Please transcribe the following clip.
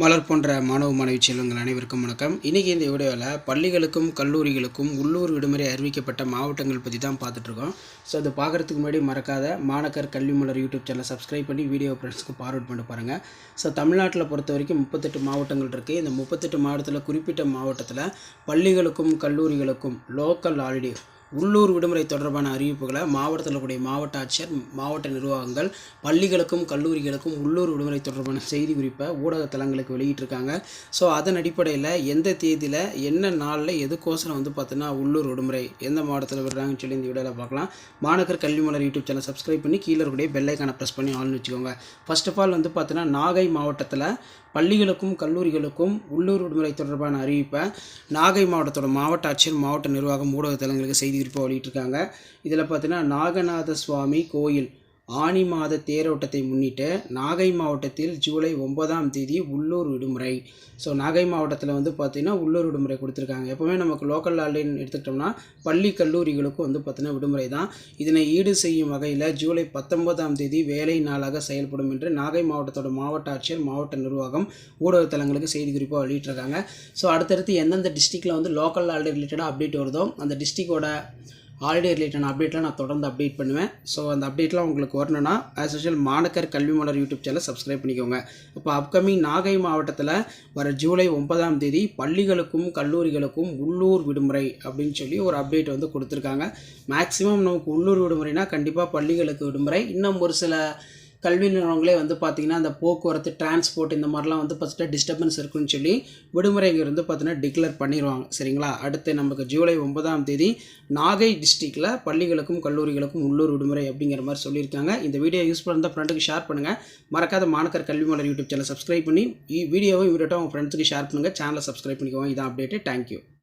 மலர் போன்ற மாணவ மாணவி செல்வங்கள் அனைவருக்கும் வணக்கம். இன்றைக்கி இந்த வீடியோவில் பள்ளிகளுக்கும் கல்லூரிகளுக்கும் உள்ளூர் விடுமுறை அறிவிக்கப்பட்ட மாவட்டங்கள் பற்றி தான் பார்த்துட்ருக்கோம். ஸோ அது பார்க்குறதுக்கு முன்னாடி மறக்காத மாணக்கர் கல்வி மலர் யூடியூப் சேனலை சப்ஸ்கிரைப் பண்ணி வீடியோ ஃப்ரெண்ட்ஸ்க்கு ஃபார்வர்ட் பண்ணி பாருங்கள் ஸோ தமிழ்நாட்டில் பொறுத்த வரைக்கும் முப்பத்தெட்டு மாவட்டங்கள் இருக்குது இந்த முப்பத்தெட்டு மாவட்டத்தில் குறிப்பிட்ட மாவட்டத்தில் பள்ளிகளுக்கும் கல்லூரிகளுக்கும் லோக்கல் ஹாலிடே உள்ளூர் விடுமுறை தொடர்பான அறிவிப்புகளை மாவட்டத்தில் கூடிய மாவட்ட ஆட்சியர் மாவட்ட நிர்வாகங்கள் பள்ளிகளுக்கும் கல்லூரிகளுக்கும் உள்ளூர் விடுமுறை தொடர்பான செய்தி குறிப்பை ஊடக தளங்களுக்கு வெளியிட்டிருக்காங்க. ஸோ அதன் அடிப்படையில் எந்த தேதியில் என்ன நாளில் எதுக்கோசரம் வந்து பார்த்தீங்கன்னா உள்ளூர் விடுமுறை எந்த மாவட்டத்தில் விடுறாங்கன்னு சொல்லி இந்த வீடியோவில் பார்க்கலாம். மாநகர் கல்வி மலர் யூடியூப் சேனல் சப்ஸ்கிரைப் பண்ணி கீழே இருக்கக்கூடிய பெல்லைக்கான ப்ரெஸ் பண்ணி ஆள்னு வச்சுக்கோங்க. ஃபர்ஸ்ட் ஆஃப் ஆல் வந்து பார்த்தீங்கன்னா நாகை மாவட்டத்தில் பள்ளிகளுக்கும் கல்லூரிகளுக்கும் உள்ளூர் விடுமுறை தொடர்பான அறிவிப்பை நாகை மாவட்டத்தோட மாவட்ட ஆட்சியர் மாவட்ட நிர்வாகம் ஊடக தளங்களுக்கு செய்தி குறிப்பாக வெளியிட்டிருக்காங்க. இதில் பார்த்தீங்கன்னா நாகநாத சுவாமி கோயில் ஆனி மாத தேரோட்டத்தை முன்னிட்டு நாகை மாவட்டத்தில் ஜூலை ஒன்பதாம் தேதி உள்ளூர் விடுமுறை. ஸோ நாகை மாவட்டத்தில் வந்து பார்த்திங்கன்னா உள்ளூர் விடுமுறை கொடுத்துருக்காங்க. எப்போவுமே நமக்கு லோக்கல் ஹாலிடேன்னு எடுத்துக்கிட்டோம்னா பள்ளி கல்லூரிகளுக்கும் வந்து பார்த்திங்கன்னா விடுமுறை தான். இதனை ஈடு செய்யும் வகையில் ஜூலை பத்தொன்பதாம் தேதி வேலை நாளாக செயல்படும் என்று நாகை மாவட்டத்தோட மாவட்ட ஆட்சியர் மாவட்ட நிர்வாகம் ஊடக தளங்களுக்கு செய்தி குறிப்பாக வெளியிட்டிருக்காங்க. ஸோ அடுத்தடுத்து எந்தெந்த டிஸ்ட்ரிக்டில் வந்து லோக்கல் ஹாலிடே ரிலேட்டடாக அப்டேட் வருதோ அந்த டிஸ்ட்ரிக்டோட ஹாலிடே ரிலேட்டட் அப்டேட்லாம் நான் தொடர்ந்து அப்டேட் பண்ணுவேன். ஸோ அந்த அப்டேட்லாம் உங்களுக்கு வரணும்னா ஆஸ் யூஷுவல் மாணக்கர் கல்வி மலர் யூடியூப் சேனல் சப்ஸ்கிரைப் பண்ணிக்கோங்க. இப்போ அப்கமிங் நாகை மாவட்டத்தில் வர ஜூலை ஒன்பதாம் தேதி பள்ளிகளுக்கும் கல்லூரிகளுக்கும் உள்ளூர் விடுமுறை அப்படின்னு சொல்லி ஒரு அப்டேட் வந்து கொடுத்துருக்காங்க. மேக்ஸிமம் நமக்கு உள்ளூர் விடுமுறைனா கண்டிப்பாக பள்ளிகளுக்கு விடுமுறை. இன்னும் ஒரு சில கல்வி நிறுவனங்களே வந்து பார்த்திங்கன்னா அந்த போக்குவரத்து டிரான்ஸ்போர்ட் இந்த மாதிரிலாம் வந்து ஃபஸ்ட்டு டிஸ்டர்பன்ஸ் இருக்குன்னு சொல்லி விடுமுறைங்க வந்து பார்த்தீங்கன்னா டிக்ளேர் பண்ணிடுவாங்க சரிங்களா? அடுத்து நமக்கு ஜூலை ஒன்பதாம் தேதி நாகை டிஸ்ட்ரிக்டில் பள்ளிகளுக்கும் கல்லூரிகளுக்கும் உள்ளூர் விடுமுறை அப்படிங்கிற மாதிரி சொல்லியிருக்காங்க. இந்த வீடியோ யூஸ் பண்ண ஃப்ரெண்டுக்கு ஷேர் பண்ணுங்கள் மறக்காத மாணக்கர் கல்வி மலர் யூடியூப் சேனல் சப்ஸ்கிரைப் பண்ணி வீடியோவை இவர்கிட்ட உங்கள் ஃப்ரெண்ட்ஸுக்கு ஷேர் பண்ணுங்கள் சேனலை சப்ஸ்கிரைப் பண்ணிக்கோங்க. இதான் அப்டேட்டு தேங்க்யூ